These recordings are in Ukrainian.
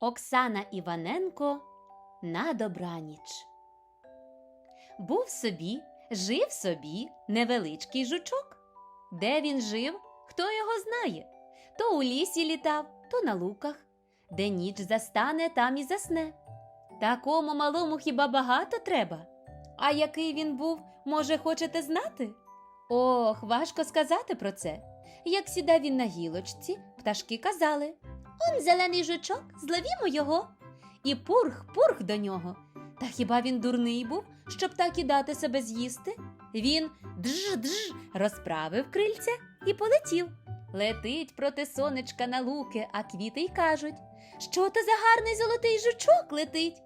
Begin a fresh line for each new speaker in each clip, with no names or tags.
Оксана Іваненко на добраніч. Був собі, жив собі невеличкий жучок. Де він жив, хто його знає. То у лісі літав, то на луках. Де ніч застане, там і засне. Такому малому хіба багато треба? А який він був, може, хочете знати? Ох, важко сказати про це. Як сідав він на гілочці, пташки казали Он зелений жучок, зловімо його. І пурх, пурх до нього. Та хіба він дурний був, щоб так і дати себе з'їсти? Він дж-дж розправив крильця і полетів. Летить проти сонечка на луки, а квіти й кажуть, що то за гарний золотий жучок летить.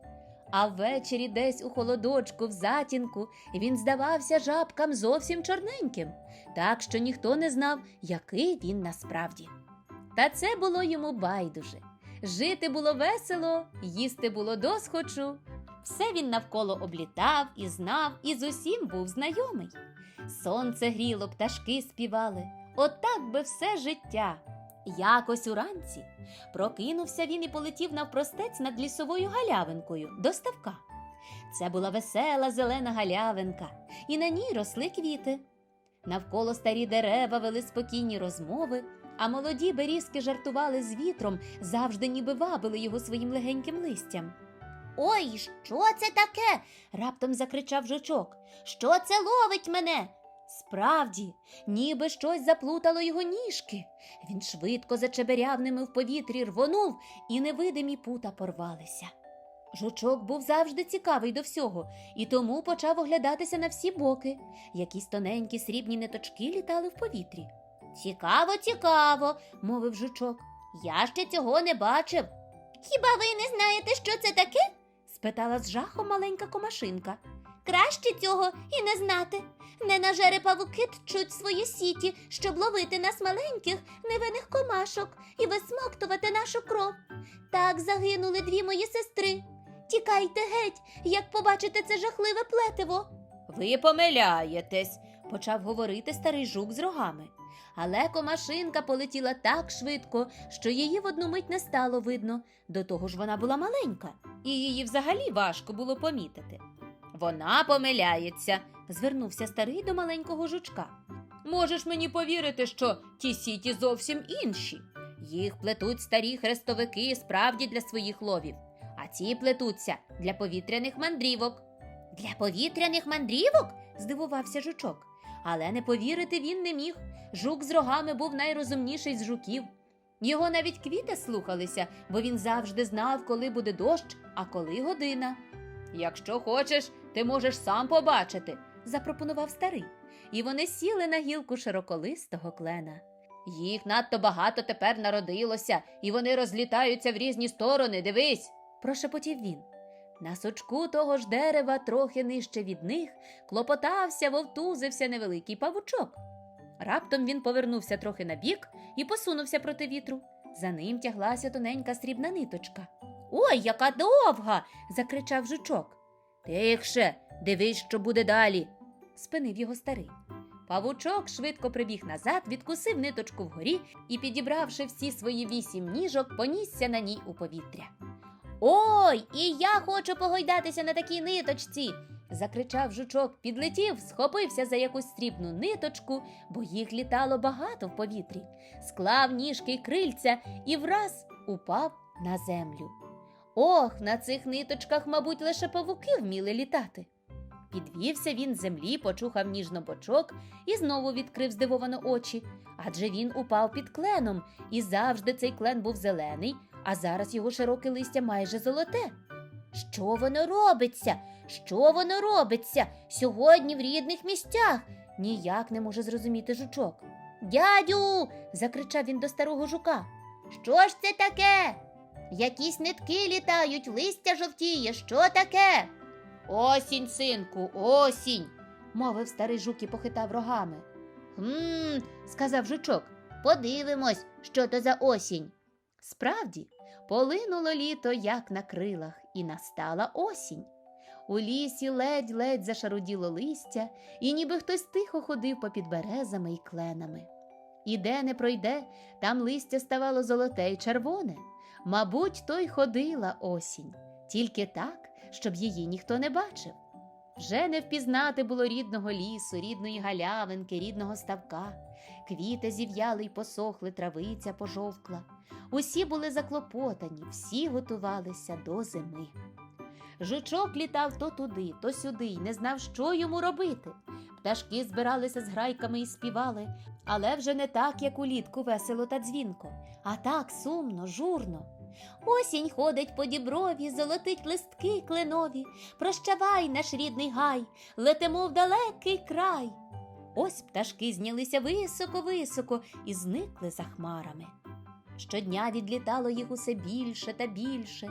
А ввечері десь у холодочку, в затінку, він здавався жабкам зовсім чорненьким, так що ніхто не знав, який він насправді. Та це було йому байдуже. Жити було весело, їсти було досхочу. Все він навколо облітав і знав, і з усім був знайомий. Сонце гріло, пташки співали. Отак би все життя. Якось уранці прокинувся він і полетів навпростець над лісовою галявинкою до ставка. Це була весела зелена галявинка, і на ній росли квіти. Навколо старі дерева вели спокійні розмови, а молоді берізки жартували з вітром, завжди ніби вабили його своїм легеньким листям. Ой, що це таке? раптом закричав жучок. Що це ловить мене? Справді, ніби щось заплутало його ніжки. Він швидко зачеберяв ними в повітрі, рвонув, і невидимі пута порвалися. Жучок був завжди цікавий до всього, і тому почав оглядатися на всі боки. Якісь тоненькі срібні ниточки літали в повітрі. Цікаво, цікаво, мовив жучок. Я ще цього не бачив. Хіба ви не знаєте, що це таке? спитала з жахом маленька комашинка. Краще цього і не знати. Не на жерепавуки тчуть свої сіті, щоб ловити нас маленьких, невинних комашок і висмоктувати нашу кров. Так загинули дві мої сестри. Тікайте геть, як побачите це жахливе плетиво. Ви помиляєтесь, почав говорити старий жук з рогами. Але комашинка полетіла так швидко, що її в одну мить не стало видно. До того ж вона була маленька, і її взагалі важко було помітити. Вона помиляється, звернувся старий до маленького жучка. Можеш мені повірити, що ті сіті зовсім інші. Їх плетуть старі хрестовики справді для своїх ловів, а ці плетуться для повітряних мандрівок. Для повітряних мандрівок? здивувався жучок. Але не повірити він не міг. Жук з рогами був найрозумніший з жуків. Його навіть квіти слухалися, бо він завжди знав, коли буде дощ, а коли година. Якщо хочеш, ти можеш сам побачити, запропонував старий. І вони сіли на гілку широколистого клена. Їх надто багато тепер народилося, і вони розлітаються в різні сторони. Дивись, прошепотів він. На сучку того ж дерева, трохи нижче від них, клопотався, вовтузився невеликий павучок. Раптом він повернувся трохи набік і посунувся проти вітру. За ним тяглася тоненька срібна ниточка. Ой, яка довга. закричав жучок. Тихше, дивись, що буде далі, спинив його старий. Павучок швидко прибіг назад, відкусив ниточку вгорі і, підібравши всі свої вісім ніжок, понісся на ній у повітря. Ой, і я хочу погойдатися на такій ниточці. Закричав жучок, підлетів, схопився за якусь срібну ниточку, бо їх літало багато в повітрі, склав ніжки й крильця і враз упав на землю. Ох, на цих ниточках, мабуть, лише павуки вміли літати. Підвівся він з землі, почухав ніжно бочок і знову відкрив здивовано очі, адже він упав під кленом, і завжди цей клен був зелений, а зараз його широке листя майже золоте. Що воно робиться? Що воно робиться сьогодні в рідних місцях? Ніяк не може зрозуміти жучок. Дядю. закричав він до старого жука. Що ж це таке? Якісь нитки літають, листя жовтіє. Що таке? Осінь, синку, осінь, мовив старий жук і похитав рогами. Хм, сказав жучок, подивимось, що то за осінь. Справді, полинуло літо, як на крилах, і настала осінь. У лісі ледь-ледь зашаруділо листя, і ніби хтось тихо ходив попід березами й кленами. І де не пройде, там листя ставало золоте й червоне, Мабуть, то й ходила осінь, тільки так, щоб її ніхто не бачив. Вже не впізнати було рідного лісу, рідної галявинки, рідного ставка. Квіти зів'яли й посохли, травиця пожовкла. Усі були заклопотані, всі готувалися до зими. Жучок літав то туди, то сюди й не знав, що йому робити. Пташки збиралися з грайками і співали, але вже не так, як улітку весело та дзвінко, а так сумно, журно. Осінь ходить по діброві, золотить листки кленові. Прощавай, наш рідний гай, летимо в далекий край. Ось пташки знялися високо-високо і зникли за хмарами. Щодня відлітало їх усе більше та більше.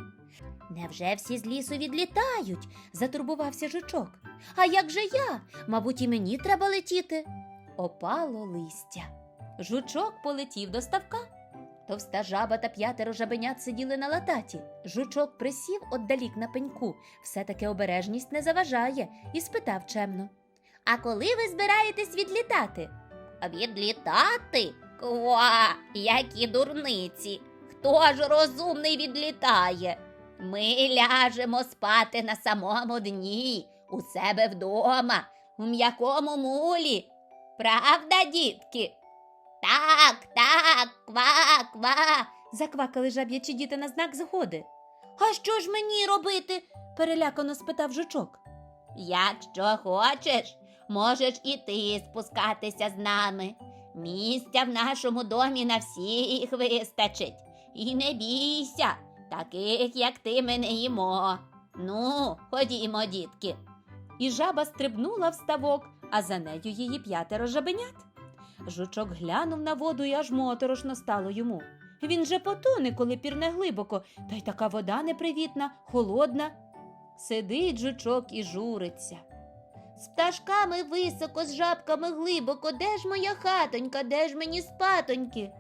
Невже всі з лісу відлітають? затурбувався жучок. А як же я? Мабуть, і мені треба летіти. Опало листя. Жучок полетів до ставка. Товста жаба та п'ятеро жабенят сиділи на лататі. Жучок присів отдалік на пеньку, все-таки обережність не заважає, і спитав чемно. А коли ви збираєтесь відлітати? Відлітати? Ква, які дурниці. Хто ж розумний відлітає? Ми ляжемо спати на самому дні, у себе вдома, у м'якому мулі. Правда, дітки? Так, так, ква, ква. заквакали жаб'ячі діти на знак згоди. А що ж мені робити? перелякано спитав жучок. Якщо хочеш, можеш і ти спускатися з нами. Місця в нашому домі на всіх вистачить. І не бійся, таких, як ти, ми не їмо. Ну, ходімо, дітки. І жаба стрибнула в ставок, а за нею її п'ятеро жабенят. Жучок глянув на воду і аж моторошно стало йому. Він же потоне, коли пірне глибоко, та й така вода непривітна, холодна. Сидить жучок і журиться. З пташками високо, з жабками глибоко, де ж моя хатонька, де ж мені спатоньки?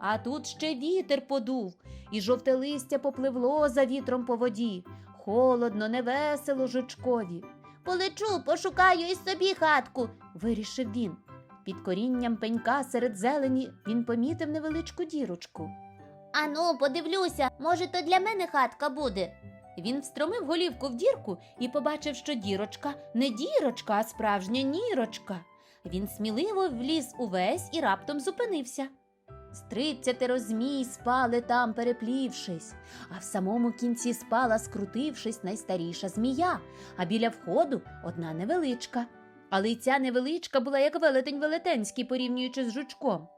А тут ще вітер подув, і жовте листя попливло за вітром по воді. Холодно, невесело жучкові. Полечу, пошукаю і собі хатку, вирішив він. Під корінням пенька серед зелені він помітив невеличку дірочку. Ану, подивлюся, може, то для мене хатка буде. Він встромив голівку в дірку і побачив, що дірочка не дірочка, а справжня нірочка. Він сміливо вліз увесь і раптом зупинився. Стрицятеро змій спали там, переплівшись, а в самому кінці спала, скрутившись, найстаріша змія, а біля входу одна невеличка. Але й ця невеличка була як велетень велетенський, порівнюючи з жучком.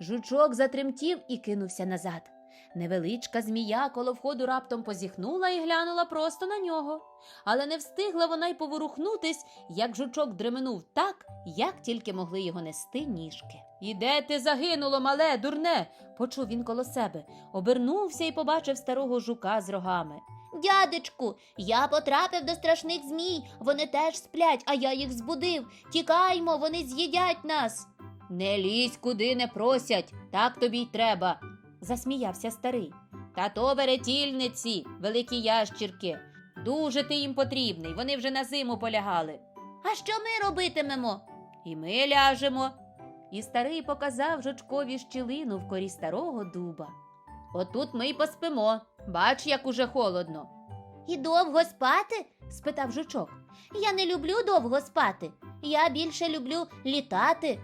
Жучок затремтів і кинувся назад. Невеличка змія коло входу раптом позіхнула і глянула просто на нього. Але не встигла вона й поворухнутись, як жучок дременув так, як тільки могли його нести ніжки. І де ти загинуло, мале, дурне? почув він коло себе, обернувся і побачив старого жука з рогами. Дядечку, я потрапив до страшних змій, вони теж сплять, а я їх збудив. Тікаймо, вони з'їдять нас. Не лізь, куди не просять, так тобі й треба, засміявся старий. Та то веретільниці, великі ящірки. Дуже ти їм потрібний, вони вже на зиму полягали. А що ми робитимемо? І ми ляжемо. І старий показав жучкові щілину в корі старого дуба. Отут ми й поспимо. Бач, як уже холодно. І довго спати? спитав жучок. Я не люблю довго спати. Я більше люблю літати.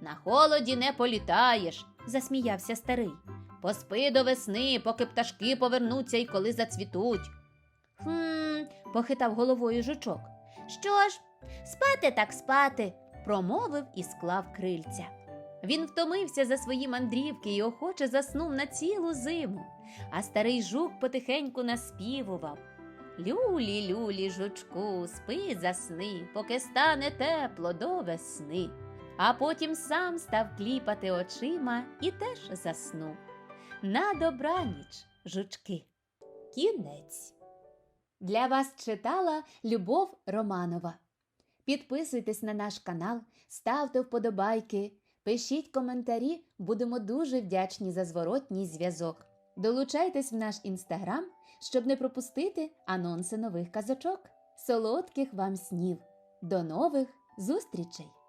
На холоді не політаєш, засміявся старий. Поспи до весни, поки пташки повернуться і коли зацвітуть. Хм, похитав головою жучок. Що ж, спати так спати, промовив і склав крильця. Він втомився за свої мандрівки і охоче заснув на цілу зиму, а старий жук потихеньку наспівував. Люлі, люлі, жучку, спи засни, поки стане тепло до весни. А потім сам став кліпати очима і теж заснув. На добраніч, жучки. Кінець. Для вас читала Любов Романова. Підписуйтесь на наш канал, ставте вподобайки, пишіть коментарі, будемо дуже вдячні за зворотній зв'язок. Долучайтесь в наш інстаграм, щоб не пропустити анонси нових казочок. Солодких вам снів! До нових зустрічей!